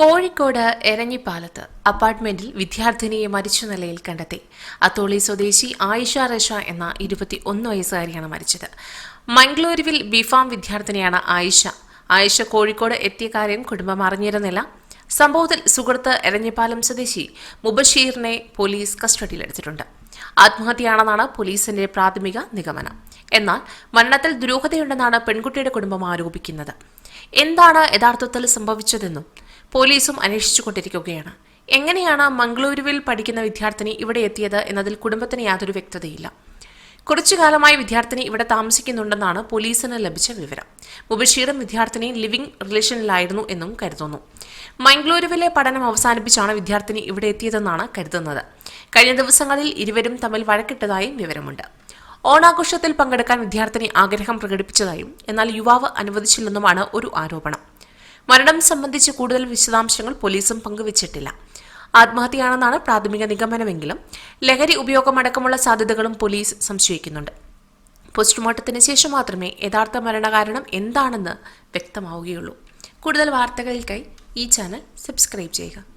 കോഴിക്കോട് എരഞ്ഞിപ്പാലത്ത് അപ്പാർട്ട്മെന്റിൽ വിദ്യാർത്ഥിനിയെ മരിച്ച നിലയിൽ കണ്ടെത്തി. അത്തോളി സ്വദേശി ആയിഷ റഷ എന്ന ഇരുപത്തി ഒന്ന് വയസ്സുകാരിയാണ് മരിച്ചത്. മംഗളൂരുവിൽ ബിഫാം വിദ്യാർത്ഥിനിയാണ് ആയിഷ. ആയിഷ കോഴിക്കോട് എത്തിയ കാര്യം കുടുംബം അറിഞ്ഞിരുന്നില്ല. സംഭവത്തിൽ സുഹൃത്ത് എരഞ്ഞിപ്പാലം സ്വദേശി മുബഷീറിനെ പോലീസ് കസ്റ്റഡിയിലെടുത്തിട്ടുണ്ട്. ആത്മഹത്യയാണെന്നാണ് പോലീസിന്റെ പ്രാഥമിക നിഗമനം. എന്നാൽ മരണത്തിൽ ദുരൂഹതയുണ്ടെന്നാണ് പെൺകുട്ടിയുടെ കുടുംബം ആരോപിക്കുന്നത്. എന്താണ് യഥാർത്ഥത്തിൽ സംഭവിച്ചതെന്നും പോലീസും അന്വേഷിച്ചുകൊണ്ടിരിക്കുകയാണ്. എങ്ങനെയാണ് മംഗളൂരുവിൽ പഠിക്കുന്ന വിദ്യാർത്ഥിനി ഇവിടെ എത്തിയത് എന്നതിൽ കുടുംബത്തിന് യാതൊരു വ്യക്തതയില്ല. കുറച്ചു കാലമായി വിദ്യാർത്ഥിനി ഇവിടെ താമസിക്കുന്നുണ്ടെന്നാണ് പോലീസിന് ലഭിച്ച വിവരം. മുബഷീറും വിദ്യാർത്ഥിനി ലിവിംഗ് റിലേഷനിലായിരുന്നു എന്നും കരുതുന്നു. മംഗളൂരുവിലെ പഠനം അവസാനിപ്പിച്ചാണ് വിദ്യാർത്ഥിനി ഇവിടെ എത്തിയതെന്നാണ് കരുതുന്നത്. കഴിഞ്ഞ ദിവസങ്ങളിൽ ഇരുവരും തമ്മിൽ വഴക്കിട്ടതായും വിവരമുണ്ട്. ഓണാഘോഷത്തിൽ പങ്കെടുക്കാൻ വിദ്യാർത്ഥിനി ആഗ്രഹം പ്രകടിപ്പിച്ചതായും എന്നാൽ യുവാവ് അനുവദിച്ചില്ലെന്നുമാണ് ഒരു ആരോപണം. മരണം സംബന്ധിച്ച് കൂടുതൽ വിശദാംശങ്ങൾ പോലീസും പങ്കുവച്ചിട്ടില്ല. ആത്മഹത്യയാണെന്നാണ് പ്രാഥമിക നിഗമനമെങ്കിലും ലഹരി ഉപയോഗമടക്കമുള്ള സാധ്യതകളും പോലീസ് സംശയിക്കുന്നുണ്ട്. പോസ്റ്റ്മോർട്ടത്തിന് ശേഷം മാത്രമേ യഥാർത്ഥ മരണകാരണം എന്താണെന്ന് വ്യക്തമാവുകയുള്ളൂ. കൂടുതൽ വാർത്തകൾക്കായി ഈ ചാനൽ സബ്സ്ക്രൈബ് ചെയ്യുക.